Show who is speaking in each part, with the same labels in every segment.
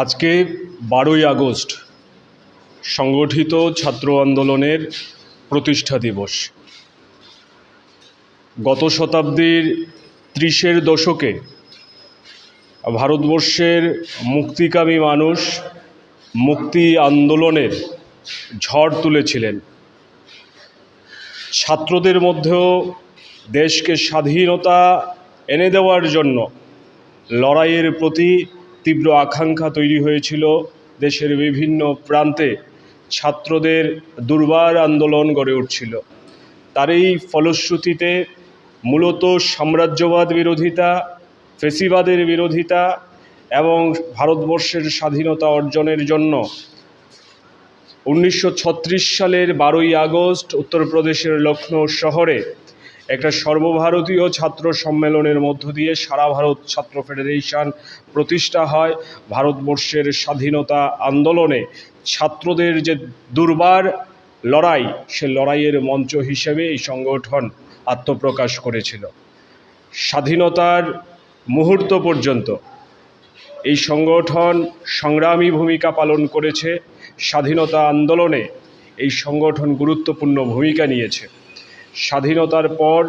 Speaker 1: আজকে বারোই আগস্ট সংগঠিত ছাত্র আন্দোলনের প্রতিষ্ঠা দিবস। গত শতাব্দীর ত্রিশের দশকে ভারতবর্ষের মুক্তিকামী মানুষ মুক্তি আন্দোলনের ঝড় তুলেছিলেন। ছাত্রদের মধ্যেও দেশকে স্বাধীনতা এনে দেওয়ার জন্য লড়াইয়ের প্রতি তীব্র আকাঙ্ক্ষা তৈরি হয়েছিল দেশের বিভিন্ন প্রান্তে। ছাত্রদের দুর্বার আন্দোলন গড়ে উঠছিল। তারই ফলশ্রুতিতে মূলত সাম্রাজ্যবাদ বিরোধিতা, ফেসিবাদের বিরোধিতা এবং ভারতবর্ষের স্বাধীনতা অর্জনের জন্য উনিশশো ছত্রিশ সালের বারোই আগস্ট উত্তরপ্রদেশের লখনৌ শহরে একটা সর্বভারতীয় ছাত্র সম্মেলনের মধ্য দিয়ে সারা ভারত ছাত্র ফেডারেশন প্রতিষ্ঠা হয়। ভারতবর্ষের স্বাধীনতা আন্দোলনে ছাত্রদের যে দুর্বার লড়াই, সে লড়াইয়ের মঞ্চ হিসেবে এই সংগঠন আত্মপ্রকাশ করেছিল। স্বাধীনতার মুহূর্ত পর্যন্ত এই সংগঠন সংগ্রামী ভূমিকা পালন করেছে। স্বাধীনতা আন্দোলনে এই সংগঠন গুরুত্বপূর্ণ ভূমিকা নিয়েছে। স্বাধীনতার পর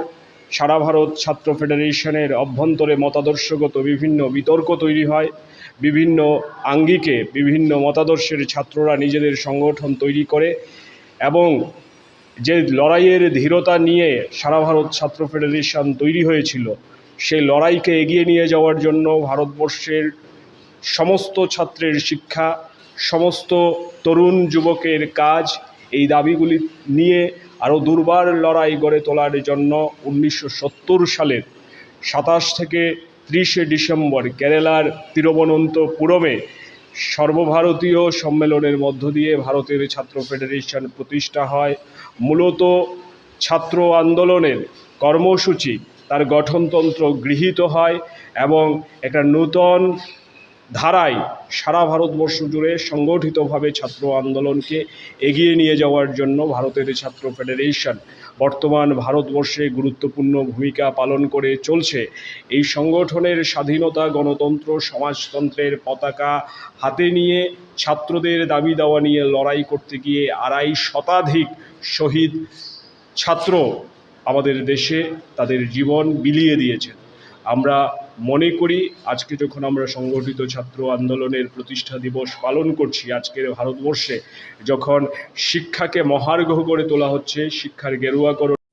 Speaker 1: সারা ভারত ছাত্র ফেডারেশনের অভ্যন্তরে মতাদর্শগত বিভিন্ন বিতর্ক তৈরি হয়। বিভিন্ন আঙ্গিকে বিভিন্ন মতাদর্শের ছাত্ররা নিজেদের সংগঠন তৈরি করে এবং যে লড়াইয়ের ধীরতা নিয়ে সারা ভারত ছাত্র ফেডারেশন তৈরি হয়েছিল, সেই লড়াইকে এগিয়ে নিয়ে যাওয়ার জন্য ভারতবর্ষের সমস্ত ছাত্রের শিক্ষা, সমস্ত তরুণ যুবকের কাজ এই দাবিগুলি নিয়ে আরও দুর্বার লড়াই গড়ে তোলার জন্য উনিশশো সত্তর সালের সাতাশ থেকে ত্রিশে ডিসেম্বর কেরালার তিরুবনন্তপুরমে সর্বভারতীয় সম্মেলনের মধ্য দিয়ে ভারতের ছাত্র ফেডারেশন প্রতিষ্ঠা হয়। মূলত ছাত্র আন্দোলনের কর্মসূচি তার গঠনতন্ত্র গৃহীত হয় এবং একটা নূতন ধারায় সারা ভারতবর্ষ জুড়ে সংগঠিতভাবে ছাত্র আন্দোলনকে এগিয়ে নিয়ে যাওয়ার জন্য ভারতের ছাত্র ফেডারেশন বর্তমান ভারতবর্ষে গুরুত্বপূর্ণ ভূমিকা পালন করে চলছে। এই সংগঠনের স্বাধীনতা, গণতন্ত্র, সমাজতন্ত্রের পতাকা হাতে নিয়ে ছাত্রদের দাবি দাওয়া নিয়ে লড়াই করতে গিয়ে আড়াই শতাধিক শহীদ ছাত্র আমাদের দেশে তাদের জীবন বিলিয়ে দিয়েছেন। আমরা মনে করি আজকে যখন আমরা সংগঠিত ছাত্র আন্দোলনের প্রতিষ্ঠা দিবস পালন করছি আজকের ভারতবর্ষে, যখন শিক্ষাকে মহার্ঘ করে তোলা হচ্ছে, শিক্ষার গেরুয়াকরণ